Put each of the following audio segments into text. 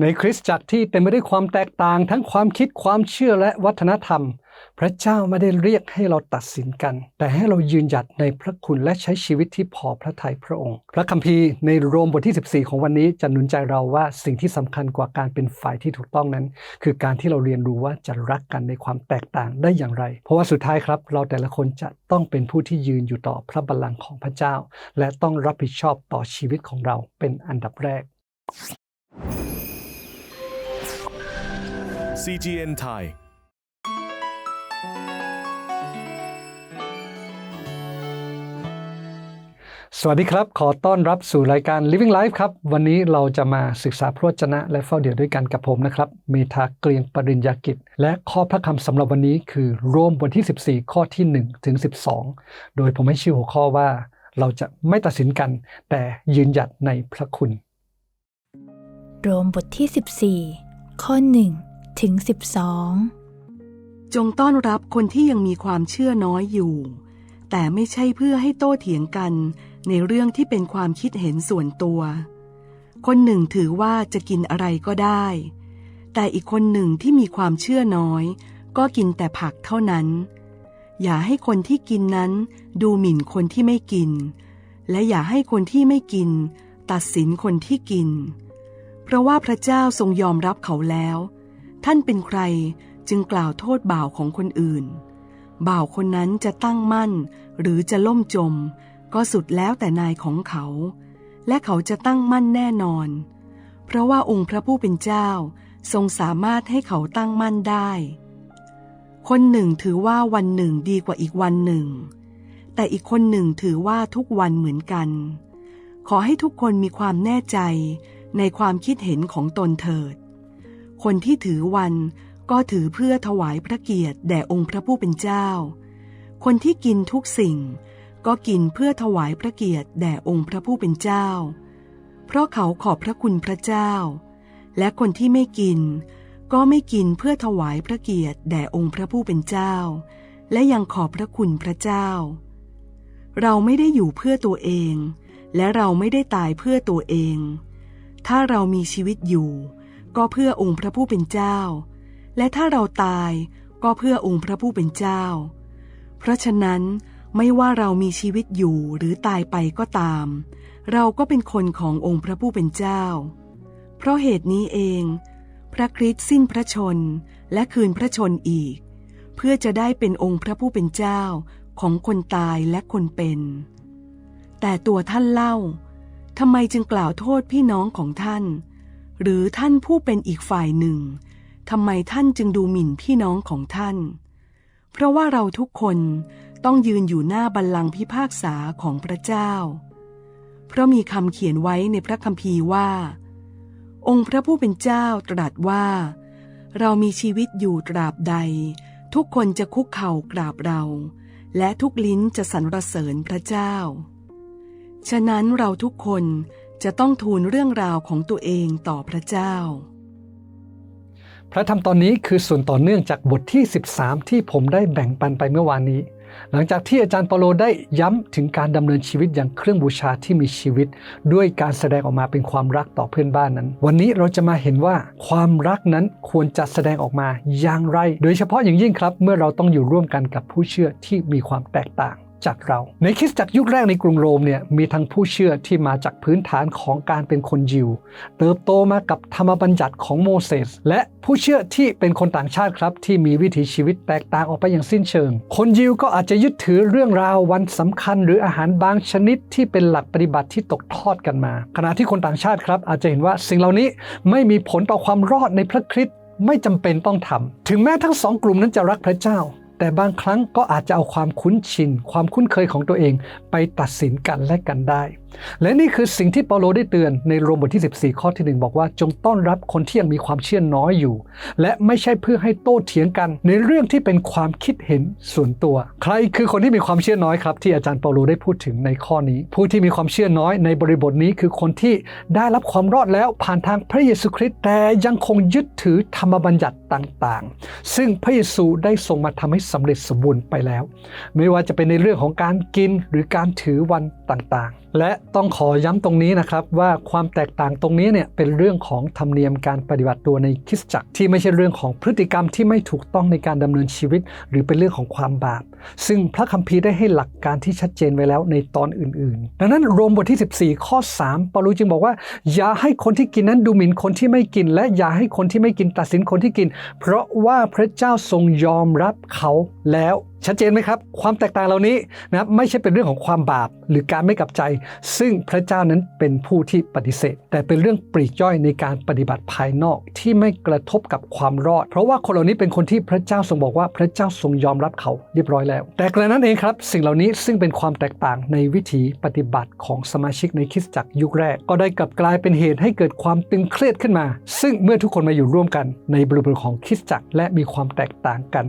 ในคริสตจักรที่เต็มไปด้วยความแตกต่างทั้งความคิดความเชื่อและวัฒนธรรม พระเจ้าไม่ได้เรียกให้เราตัดสินกัน แต่ให้เรายืนหยัดในพระคุณและใช้ชีวิตที่พอพระทัยพระองค์ พระคัมภีร์ในโรมบทที่ 14 ของวันนี้จะหนุนใจเราว่าสิ่งที่สำคัญกว่าการเป็นฝ่ายที่ถูกต้องนั้น คือการที่เราเรียนรู้ว่าจะรักกันในความแตกต่างได้อย่างไร เพราะว่าสุดท้ายครับ เราแต่ละคนจะต้องเป็นผู้ที่ยืนอยู่ต่อพระบัลลังก์ของพระเจ้า และต้องรับผิดชอบต่อชีวิตของเราเป็นอันดับแรก CGN Thai สวัสดีครับ ขอต้อนรับสู่รายการ Living Life ครับ วันนี้เราจะมาศึกษาพระวจนะและเฝ้าเดี่ยวด้วยกันกับผมนะครับ เมธาเกรียงปริญญากิจ และข้อพระคำสำหรับวันนี้คือโรมบทที่ 14 ข้อที่ 1 ถึง 12 โดยผมให้ชื่อหัวข้อว่า เราจะไม่ตัดสินกัน แต่ยืนหยัดในพระคุณ โรมบทที่ 14 ข้อ 1 ถึง 12 จงต้อนรับคนที่ยังมีความเชื่อน้อยอยู่ แต่ไม่ใช่เพื่อให้โต้เถียงกันในเรื่องที่เป็นความคิดเห็นส่วนตัว คนหนึ่งถือว่าจะกินอะไรก็ได้ แต่อีกคนหนึ่งที่มีความเชื่อน้อย ก็กินแต่ผักเท่านั้น อย่าให้คนที่กินนั้น ดูหมิ่นคนที่ไม่กิน และอย่าให้คนที่ไม่กิน ตัดสินคนที่กิน เพราะว่าพระเจ้าทรงยอมรับเขาแล้ว ท่านเป็นใครจึงกล่าวโทษบ่าวของคนอื่น บ่าวคนนั้นจะตั้งมั่นหรือจะล่มจม ก็สุดแล้วแต่นายของเขา และเขาจะตั้งมั่นแน่นอน เพราะว่าองค์พระผู้เป็นเจ้าทรงสามารถให้เขาตั้งมั่นได้ คนหนึ่งถือว่าวันหนึ่งดีกว่าอีกวันหนึ่ง แต่อีกคนหนึ่งถือว่าทุกวันเหมือนกัน ขอให้ทุกคนมีความแน่ใจในความคิดเห็นของตนเถิด คนที่ถือวันก็ถือเพื่อถวายพระเกียรติแด่องค์พระผู้เป็นเจ้า คนที่กินทุกสิ่ง ก็กินเพื่อถวายพระเกียรติแด่องค์พระผู้เป็นเจ้า เพราะเขาขอบพระคุณพระเจ้า และคนที่ไม่กิน ก็ไม่กินเพื่อถวายพระเกียรติแด่องค์พระผู้เป็นเจ้า และยังขอบพระคุณพระเจ้า เราไม่ได้อยู่เพื่อตัวเอง และเราไม่ได้ตายเพื่อตัวเอง ถ้าเรามีชีวิตอยู่ ก็เพื่อองค์พระผู้เป็นเจ้า และถ้าเราตายก็เพื่อองค์พระผู้เป็นเจ้า เพราะฉะนั้นไม่ว่าเรามีชีวิตอยู่หรือตายไปก็ตาม เราก็เป็นคนขององค์พระผู้เป็นเจ้า เพราะเหตุนี้เอง พระคริสต์สิ้นพระชนและคืนพระชนอีก เพื่อจะได้เป็นองค์พระผู้เป็นเจ้าของคนตายและคนเป็น แต่ตัวท่านเล่าทำไมจึงกล่าวโทษพี่น้องของท่าน หรือท่านผู้เป็นอีกฝ่ายหนึ่งทำไมท่านจึงดูหมิ่นพี่น้องของท่าน เพราะว่าเราทุกคนต้องยืนอยู่หน้าบัลลังก์พิพากษาของพระเจ้า เพราะมีคำเขียนไว้ในพระคัมภีร์ว่า องค์พระผู้เป็นเจ้าตรัสว่า เรามีชีวิตอยู่ตราบใด ทุกคนจะคุกเข่ากราบเรา และทุกลิ้นจะสรรเสริญพระเจ้า ฉะนั้นเราทุกคน จะต้องทูลเรื่องราวของตัวเองต่อพระเจ้า พระธรรมตอนนี้คือส่วนต่อเนื่องจากบทที่ 13 ที่ผมได้แบ่งปันไปเมื่อวานนี้ หลังจากที่อาจารย์เปาโลได้ย้ำถึงการดำเนินชีวิตอย่างเครื่องบูชาที่มีชีวิต ด้วยการแสดงออกมาเป็นความรักต่อเพื่อนบ้านนั้น วันนี้เราจะมาเห็นว่าความรักนั้นควรจะแสดงออกมาอย่างไร โดยเฉพาะอย่างยิ่งครับ เมื่อเราต้องอยู่ร่วมกันกับผู้เชื่อที่มีความแตกต่าง จากเรา ในคริสตจักรยุคแรกในกรุงโรมเนี่ยมีทั้งผู้เชื่อที่มาจากพื้นฐานของการเป็นคนยิว เติบโตมากับธรรมบัญญัติของโมเสสและผู้เชื่อที่เป็นคนต่างชาติครับ ที่มีวิถีชีวิตแตกต่างออกไปอย่างสิ้นเชิง คนยิวก็อาจจะยึดถือเรื่องราววันสำคัญ หรืออาหารบางชนิดที่เป็นหลักปฏิบัติที่ตกทอดกันมา ขณะที่คนต่างชาติครับ อาจจะเห็นว่าสิ่งเหล่านี้ไม่มีผลต่อความรอดในพระคริสต์ไม่จำเป็นต้องทำถึงแม้ทั้งสองกลุ่มนั้นจะรักพระเจ้า แต่บางครั้งก็อาจจะเอาความคุ้นชิน ความคุ้นเคยของตัวเองไปตัดสินกันและกันได้และนี่คือสิ่งที่เปาโลได้เตือนในโรมบทที่ 14 ข้อที่ 1 บอกว่า จงต้อนรับคนที่ยังมีความเชื่อน้อยอยู่ และไม่ใช่เพื่อให้โต้เถียงกันในเรื่องที่เป็นความคิดเห็นส่วนตัว ใครคือคนที่มีความเชื่อน้อยครับ ที่อาจารย์เปาโลได้พูดถึงในข้อนี้ ผู้ที่มีความเชื่อน้อยในบริบทนี้คือคนที่ได้รับความรอดแล้วผ่านทางพระเยซูคริสต์แต่ยังคงยึดถือธรรมบัญญัติต่างๆ ซึ่งพระเยซูได้ทรงมาทำให้สำเร็จสมบูรณ์ไปแล้ว ไม่ว่าจะเป็นในเรื่องของการกินหรือการถือวันต่างๆ และต้องขอย้ำตรงนี้นะครับว่าความแตกต่างตรงนี้เนี่ยเป็นเรื่องของธรรมเนียมการปฏิบัติตัวในคริสตจักรที่ไม่ใช่เรื่องของพฤติกรรมที่ไม่ถูกต้องในการดำเนินชีวิต หรือเป็นเรื่องของความบาป ซึ่งพระคัมภีร์ได้ให้หลักการที่ชัดเจนไว้แล้วในตอนอื่น ๆ ดังนั้นโรมบทที่ 14 ข้อ 3 ปาโลจึงบอกว่า อย่าให้คนที่กินนั้นดูหมิ่นคนที่ไม่กิน และอย่าให้คนที่ไม่กินตัดสินคนที่กิน เพราะว่าพระเจ้าทรงยอมรับเขาแล้วชัดเจนไหมครับ ความแตกต่างเหล่านี้นะครับไม่ใช่เป็นเรื่องของความบาปหรือการไม่กลับใจ ซึ่งพระเจ้านั้นเป็นผู้ที่ปฏิเสธ แต่เป็นเรื่องปลีกย่อยในการปฏิบัติภายนอกที่ไม่กระทบกับความรอด เพราะว่าคนเหล่านี้เป็นคนที่พระเจ้าทรงบอกว่าพระเจ้าทรงยอมรับเขาเรียบร้อยแล้ว แต่กระนั้นเองครับ สิ่งเหล่านี้ซึ่งเป็นความแตกต่างในวิถีปฏิบัติของสมาชิกในคริสตจักรยุคแรก ก็ได้กลับกลายเป็นเหตุให้เกิดความตึงเครียดขึ้นมา ซึ่งเมื่อทุกคนมาอยู่ร่วมกัน ในบริบทของคริสตจักรและมีความแตกต่างกัน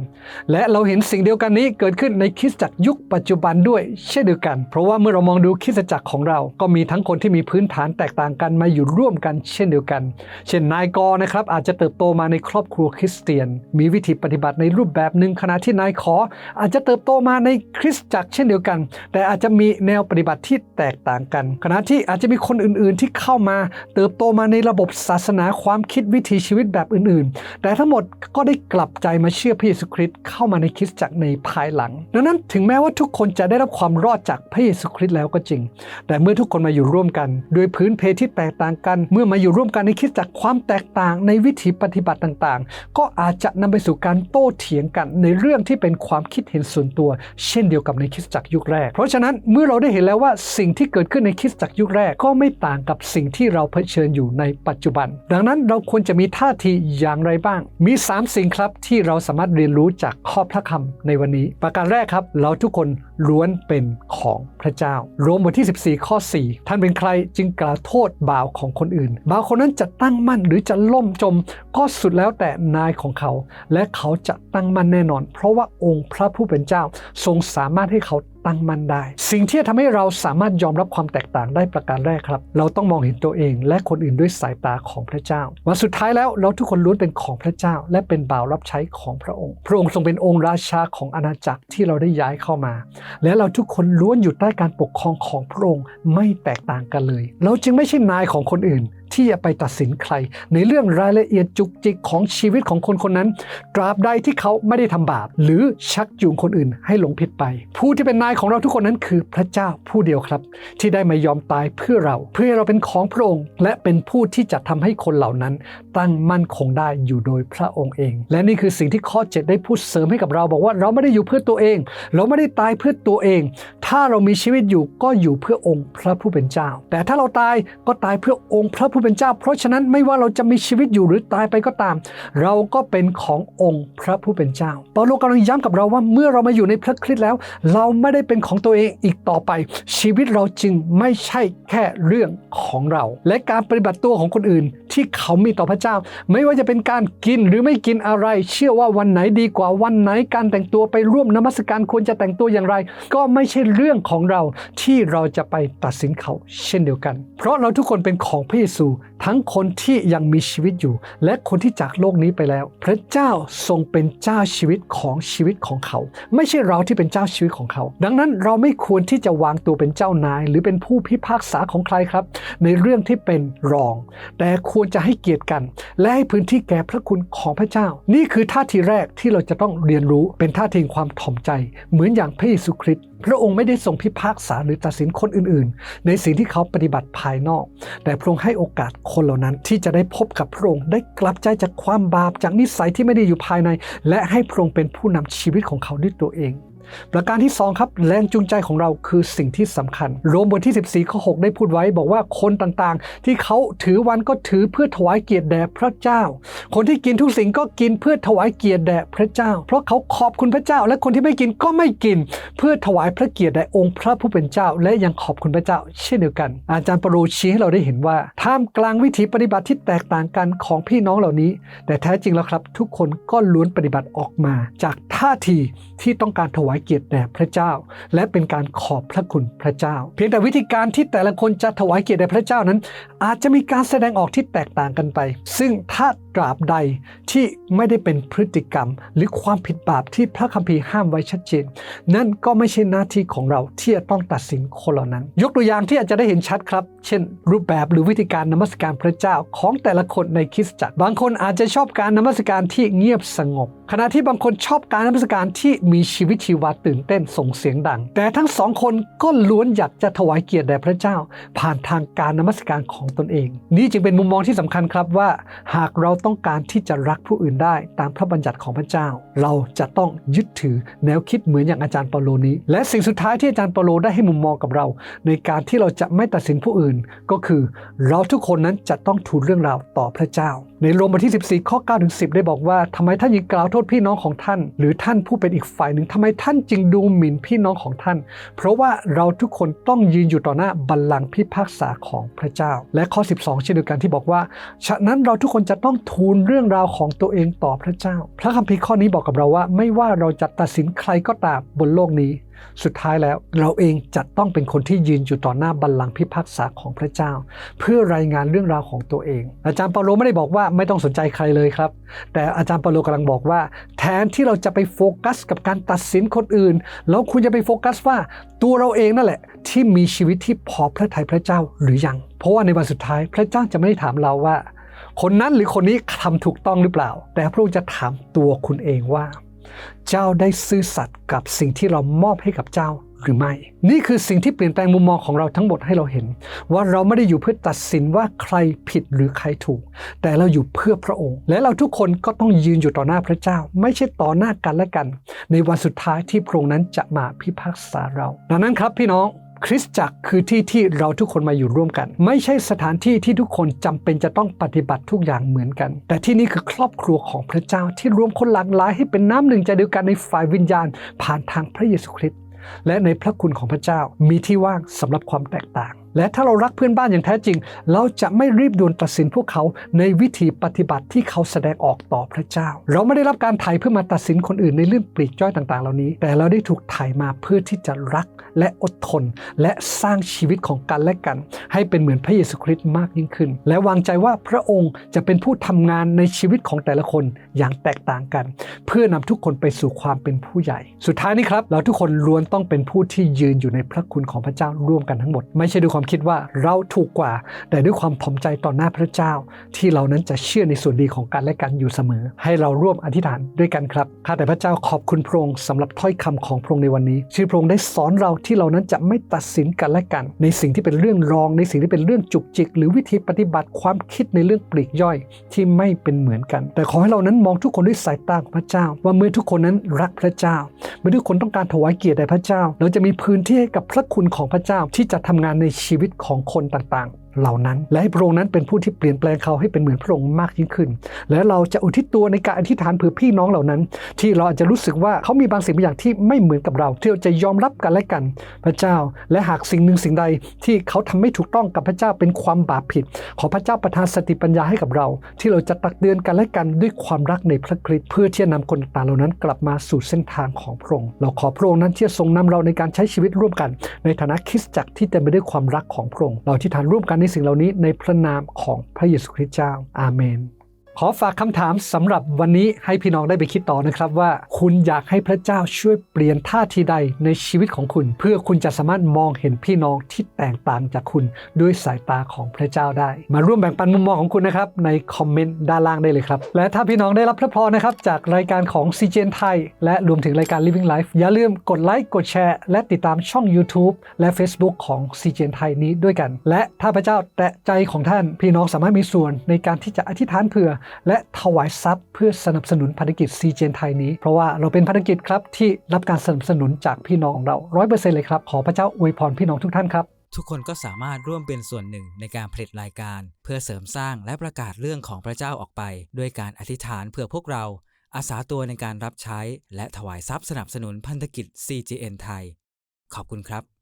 และเราเห็นสิ่งเดียวกันนี้เกิดขึ้นในคริสตจักรยุคปัจจุบันด้วยเช่นเดียวกัน เพราะว่าเมื่อเรามองดูคริสตจักรของเรา ก็มีทั้งคนที่มีพื้นฐานแตกต่างกันมาอยู่ร่วมกัน เช่นเดียวกัน เช่นนายกนะครับอาจจะเติบโตมาในครอบครัวคริสเตียน มีวิธีปฏิบัติในรูปแบบหนึ่งขณะที่นายขอ อาจจะเติบโตมาในคริสตจักรเช่นเดียวกัน แต่อาจจะมีแนวปฏิบัติที่แตกต่างกัน ขณะที่อาจจะมีคนอื่น ๆ ที่เข้ามาเติบโตมาในระบบศาสนาความคิดวิถีชีวิตแบบอื่น ๆ แต่ทั้งหมดก็ได้กลับใจมาเชื่อพระเยซูคริสต์เข้ามาในคริสตจักรในภายหลัง ดังนั้นถึงแม้ว่าทุกคนจะได้รับความรอดจากพระเยซูคริสต์แล้วก็จริง แต่เมื่อทุกคนมาอยู่ร่วมกัน โดยพื้นเพที่แตกต่างกัน เมื่อมาอยู่ร่วมกันในคริสตจักความแตกต่างในวิถีปฏิบัติต่างๆ ก็อาจจะนำไปสู่การโต้เถียงกันในเรื่องที่เป็นความคิดเห็นส่วนตัว เช่นเดียวกับในคริสตจักรยุคแรก เพราะฉะนั้นเมื่อเราได้เห็นแล้วว่าสิ่งที่เกิดขึ้นในคริสตจักรยุคแรกก็ไม่ต่างกับสิ่งที่เราเผชิญอยู่ในปัจจุบัน ดังนั้นเราควรจะมีท่าทีอย่างไรบ้าง มี 3 สิ่งครับที่เราสามารถเรียนรู้จากข้อพระคำในวันนี้ประการแรกครับ เราทุกคนล้วนเป็นของพระเจ้า โรมบทที่ 14 ข้อ 4 ท่านเป็นใครจึงกล่าวโทษบ่าวของคนอื่น บ่าวคนนั้นจะตั้งมั่นหรือจะล่มจม ก็สุดแล้วแต่นายของเขา และเขาจะตั้งมั่นแน่นอน เพราะว่าองค์พระผู้เป็นเจ้าทรงสามารถให้เขา ตั้งมั่นได้ สิ่งที่จะทำให้เราสามารถยอมรับความแตกต่างได้ประการแรกครับ เราต้องมองเห็นตัวเองและคนอื่นด้วยสายตาของพระเจ้าวันสุดท้ายแล้วเราทุกคนล้วนเป็นของพระเจ้า และเป็นบ่าวรับใช้ของพระองค์ พระองค์ทรงเป็นองค์ราชาของอาณาจักรที่เราได้ย้ายเข้ามา และเราทุกคนล้วนอยู่ใต้การปกครองของพระองค์ไม่แตกต่างกันเลย เราจึงไม่ใช่นายของคนอื่น ที่จะไปตัดสินใคร ในเรื่องรายละเอียดจุกจิกของชีวิตของคนคนนั้น ตราบใดที่เขาไม่ได้ทำบาป หรือชักจูงคนอื่นให้หลงผิดไป ผู้ที่เป็นนายของเราทุกคนนั้นคือพระเจ้าผู้เดียวครับ ที่ได้มายอมตายเพื่อเรา เพื่อให้เราเป็นของพระองค์ และเป็นผู้ที่จะทำให้คนเหล่านั้น ตั้งมั่นคงได้อยู่โดยพระองค์เอง และนี่คือสิ่งที่ข้อ 7 ได้พูดเสริมให้กับเราบอกว่าเราไม่ได้อยู่เพื่อตัวเอง เราไม่ได้ตายเพื่อตัวเอง ถ้าเรามีชีวิตอยู่ก็อยู่เพื่อองค์พระผู้เป็นเจ้า แต่ถ้าเราตายก็ตายเพื่อองค์พระผู้เป็นเจ้า เพราะฉะนั้นไม่ว่าเราจะมีชีวิตอยู่หรือตายไปก็ตาม เราก็เป็นขององค์พระผู้เป็นเจ้าเปาโลกำลังย้ำกับเราว่าเมื่อเรามาอยู่ในพระคริสต์แล้ว เราไม่ได้เป็นของตัวเองอีกต่อไป ชีวิตเราจึงไม่ใช่แค่เรื่องของเรา และการปฏิบัติตัวของคนอื่นที่เขามีต่อพระเจ้า ไม่ว่าจะเป็นการกินหรือไม่กินอะไร เชื่อว่าวันไหนดีกว่าวันไหนการแต่งตัวไปร่วมนมัสการควรจะแต่งตัวอย่างไร ก็ไม่ใช่เรื่องของเราที่เราจะไปตัดสินเขาเช่นเดียวกัน เพราะเราทุกคนเป็นของพระเยซูทั้งคนที่ยังมีชีวิตอยู่ และคนที่จากโลกนี้ไปแล้ว พระเจ้าทรงเป็นเจ้าชีวิตของชีวิตของเขา ไม่ใช่เราที่เป็นเจ้าชีวิตของเขา ดังนั้นเราไม่ควรที่จะวางตัวเป็นเจ้านาย หรือเป็นผู้พิพากษาของใครครับ ในเรื่องที่เป็นรอง แต่ควรจะให้เกียรติกัน และให้พื้นที่แก่พระคุณของพระเจ้า นี่คือท่าทีแรกที่เราจะต้องเรียนรู้เป็นท่าทีความถ่อมใจ เหมือนอย่างพระเยซูคริสต์พระองค์ไม่ได้ทรงพิพากษาหรือตัดสินคนอื่นๆ ในสิ่งที่เขาปฏิบัติภายนอก แต่พระองค์ให้โอกาสคนเหล่านั้นที่จะได้พบกับพระองค์ได้กลับใจจากความบาปจากนิสัยที่ไม่ได้อยู่ภายใน และให้พระองค์เป็นผู้นำชีวิตของเขาด้วยตัวเอง ประการที่ 2 ครับแรงจูงใจของเราคือสิ่งที่สำคัญ โรมบทที่ 14ข้อ6ได้พูดไว้บอกว่าคนต่างๆ ที่เขาถือวันก็ถือเพื่อถวายเกียรติแด่พระเจ้า คนที่กินทุกสิ่งก็กินเพื่อถวายเกียรติแด่พระเจ้า เพราะเขาขอบคุณพระเจ้า และคนที่ไม่กินก็ไม่กิน เพื่อถวายพระเกียรติแด่องค์พระผู้เป็นเจ้า และยังขอบคุณพระเจ้า เช่นเดียวกัน อาจารย์ปรโรชี้ให้เราได้เห็นว่าท่ามกลางวิถีปฏิบัติที่แตกต่างกันของพี่น้องเหล่านี้ แต่แท้จริงแล้วครับ ทุกคนก็ล้วนปฏิบัติออกมา จากท่าทีที่ต้องการถวายายเกียรติแด่พระเจ้า และเป็นการขอบพระคุณพระเจ้า เพียงแต่วิธีการที่แต่ละคนจะถวายเกียรติแด่พระเจ้านั้น อาจจะมีการแสดงออกที่แตกต่างกันไป ซึ่งถ้าตราบใดที่ไม่ได้เป็นพฤติกรรม หรือความผิดบาปที่พระคัมภีร์ห้ามไว้ชัดเจน นั่นก็ไม่ใช่หน้าที่ของเราที่จะต้องตัดสินคนเหล่านั้น ยกตัวอย่างที่อาจจะได้เห็นชัดครับ เช่น รูปแบบหรือวิธีการนมัสการพระเจ้าของแต่ละคนในคริสตจักร บางคนอาจจะชอบการนมัสการที่เงียบสงบ ขณะที่บางคนชอบการนมัสการที่มีชีวิตชีวาตื่นเต้นส่งเสียงดัง แต่ทั้งสองคนก็ล้วนอยากจะถวายเกียรติแด่พระเจ้า ผ่านทางการนมัสการของตนเอง นี่จึงเป็นมุมมองที่สำคัญครับว่า หากเราต้องการที่จะรักผู้อื่นได้ตามพระบัญญัติของพระเจ้า เราจะต้องยึดถือแนวคิดเหมือนอย่างอาจารย์เปาโลนี้ และสิ่งสุดท้ายที่อาจารย์เปาโลได้ให้มุมมองกับเรา ในการที่เราจะไม่ตัดสินผู้อื่นก็คือ เราทุกคนนั้นจะต้องทูลเรื่องราวต่อพระเจ้าในโรมบทที่ 14 ข้อ 9 ถึง 10 ได้บอกว่าทำไมท่านยังกล่าวโทษพี่น้องของท่าน หรือท่านผู้เป็นอีกฝ่ายหนึ่งทำไมท่านจึงดูหมิ่นพี่น้องของท่าน เพราะว่าเราทุกคนต้องยืนอยู่ต่อหน้าบัลลังก์พิพากษาของพระเจ้า และข้อ 12 เช่นเดียวกันที่บอกว่า ฉะนั้นเราทุกคนจะต้องทูลเรื่องราวของตัวเองต่อพระเจ้า พระคัมภีร์ข้อนี้บอกกับเราว่า ไม่ว่าเราจะตัดสินใครก็ตามบนโลกนี้ สุดท้ายแล้วเราเองจะต้องเป็นคนที่ยืนอยู่ต่อหน้าบัลลังก์พิพากษาของพระเจ้า เพื่อรายงานเรื่องราวของตัวเอง อาจารย์เปาโลไม่ได้บอกว่าไม่ต้องสนใจใครเลยครับ แต่อาจารย์เปาโลกำลังบอกว่า แทนที่เราจะไปโฟกัส กับการตัดสินคนอื่นเราควรจะไปโฟกัสว่าตัวเราเองนั่นแหละ ที่มีชีวิตที่พอพระทัยพระเจ้าหรือยัง เพราะว่าในวันสุดท้ายพระเจ้าจะไม่ได้ถามเราว่า คนนั้นหรือคนนี้ทำถูกต้องหรือเปล่า แต่พระองค์จะถามตัวคุณเองว่า เจ้าได้ซื่อสัตย์กับสิ่งที่เรามอบให้กับเจ้าหรือไม่ นี่คือสิ่งที่เปลี่ยนแปลงมุมมองของเราทั้งหมดให้เราเห็น ว่าเราไม่ได้อยู่เพื่อตัดสินว่าใครผิดหรือใครถูก แต่เราอยู่เพื่อพระองค์ และเราทุกคนก็ต้องยืนอยู่ต่อหน้าพระเจ้า ไม่ใช่ต่อหน้ากันและกัน ในวันสุดท้ายที่พระองค์นั้นจะมาพิพากษาเรา ดังนั้นครับพี่น้อง คริสตจักรคือที่ที่เราทุกคนมาอยู่ร่วมกัน ไม่ใช่สถานที่ที่ทุกคนจำเป็นจะต้องปฏิบัติทุกอย่างเหมือนกัน แต่ที่นี่คือครอบครัวของพระเจ้าที่รวมคนหลากหลายให้เป็นน้ำหนึ่งใจเดียวกันในฝ่ายวิญญาณ ผ่านทางพระเยซูคริสต์และในพระคุณของพระเจ้ามีที่ว่างสำหรับความแตกต่างและถ้าเรารักเพื่อนบ้านอย่างแท้จริง เราจะไม่รีบด่วนตัดสินพวกเขาในวิธีปฏิบัติที่เขาแสดงออกต่อพระเจ้า เราไม่ได้รับการไถ่เพื่อมาตัดสินคนอื่นในเรื่องปลีกย่อยต่างๆ เหล่านี้ แต่เราได้ถูกไถ่มาเพื่อที่จะรักและอดทน และสร้างชีวิตของกันและกัน ให้เป็นเหมือนพระเยซูคริสต์มากยิ่งขึ้น และวางใจว่าพระองค์จะเป็นผู้ทำงานในชีวิตของแต่ละคนอย่างแตกต่างกัน เพื่อนำทุกคนไปสู่ความเป็นผู้ใหญ่ สุดท้ายนี้ครับ เราทุกคนล้วนต้องเป็นผู้ที่ยืนอยู่ในพระคุณของพระเจ้าร่วมกันทั้งหมด ไม่ใช่ด้วยความคิดว่าเราถูกกว่า แต่ด้วยความถ่อมใจต่อหน้าพระเจ้า ที่เรานั้นจะเชื่อในส่วนดีของกันและกันอยู่เสมอ ให้เราร่วมอธิษฐานด้วยกันครับข้าแต่พระเจ้าขอบคุณพระองค์สำหรับถ้อยคำของพระองค์ในวันนี้ที่พระองค์ได้สอนเราที่เรานั้นจะไม่ตัดสินกันและกัน ในสิ่งที่เป็นเรื่องรอง ในสิ่งที่เป็นเรื่องจุกจิก หรือวิธีปฏิบัติความคิดในเรื่องปลีกย่อยที่ไม่เป็นเหมือนกัน แต่ขอให้เรานั้นมองทุกคนด้วยสายตาของพระเจ้า ว่าเมื่อทุกคนนั้นรักพระเจ้าเมื่อทุกคนต้องการถวายเกียรติแด่พระเจ้า เราจะมีพื้นที่ให้กับพระคุณของพระเจ้าที่จะทำงานในชชีวิตของคนต่างๆ เหล่านั้น และให้พระองค์นั้นเป็นผู้ที่เปลี่ยนแปลงเขาให้เป็นเหมือนพระองค์มากยิ่งขึ้น และเราจะอุทิศตัวในการอธิษฐานเผื่อพี่น้องเหล่านั้น ที่เราอาจจะรู้สึกว่าเขามีบางสิ่งบางอย่างที่ไม่เหมือนกับเราที่เราจะยอมรับกันและกัน พระเจ้า และหากสิ่งหนึ่งสิ่งใดที่เขาทำไม่ถูกต้องกับพระเจ้าเป็นความบาปผิด ขอพระเจ้าประทานสติปัญญาให้กับเรา ที่เราจะตักเตือนกันและกันด้วยความรักในพระคริสต์เพื่อที่จะนำคนต่างเหล่านั้นกลับมาสู่เส้นทางของพระองค์เราขอพระองค์นั้นที่จะทรงนำเราในการใช้ชีวิตร่วมกัน ในฐานะคริสตจักรที่เต็มไปด้วยความรักของพระองค์เราที่ฐานร่วมกันในสิ่งเหล่านี้ในพระนามของพระเยซูคริสต์เจ้า อาเมน ขอฝากคำถามสำหรับวันนี้ให้พี่น้องได้ไปคิดต่อนะครับว่า คุณอยากให้พระเจ้าช่วยเปลี่ยนท่าทีใดในชีวิตของคุณ เพื่อคุณจะสามารถมองเห็นพี่น้องที่แตกต่างจากคุณด้วยสายตาของพระเจ้าได้ มาร่วมแบ่งปันมุมมองของคุณนะครับในคอมเมนต์ด้านล่างได้เลยครับ และถ้าพี่น้องได้รับพระพรนะครับจากรายการของ c g n ไทยและรวมถึงรายการ Living Life อย่าลืมกดไลค์กดแชร์และติดตามช่อง YouTube และ Facebook ของ c g n ไทยนี้ด้วยกัน และถ้าพระเจ้าแตะใจของท่านพี่น้องสามารถมีส่วนในการที่จะอธิษฐานเผื่อและถวายทรัพย์เพื่อสนับสนุนภารกิจ c g n ไทยนี้ เพราะว่าเราเป็นภารกิจครับที่รับการสนับสนุนจากพี่น้องของเรา100%เลยครับ ขอพระเจ้าอวยพรพี่น้องทุกท่านครับทุกคนก็สามารถร่วมเป็นส่วนหนึ่งในการผลิตรายการ เพื่อเสริมสร้างและประกาศเรื่องของพระเจ้าออกไป ด้วยการอธิษฐานเพื่อพวกเรา อาสาตัวในการรับใช้ และถวายทรัพย์สนับสนุนพันธกิจ CGN ไทย ขอบคุณครับ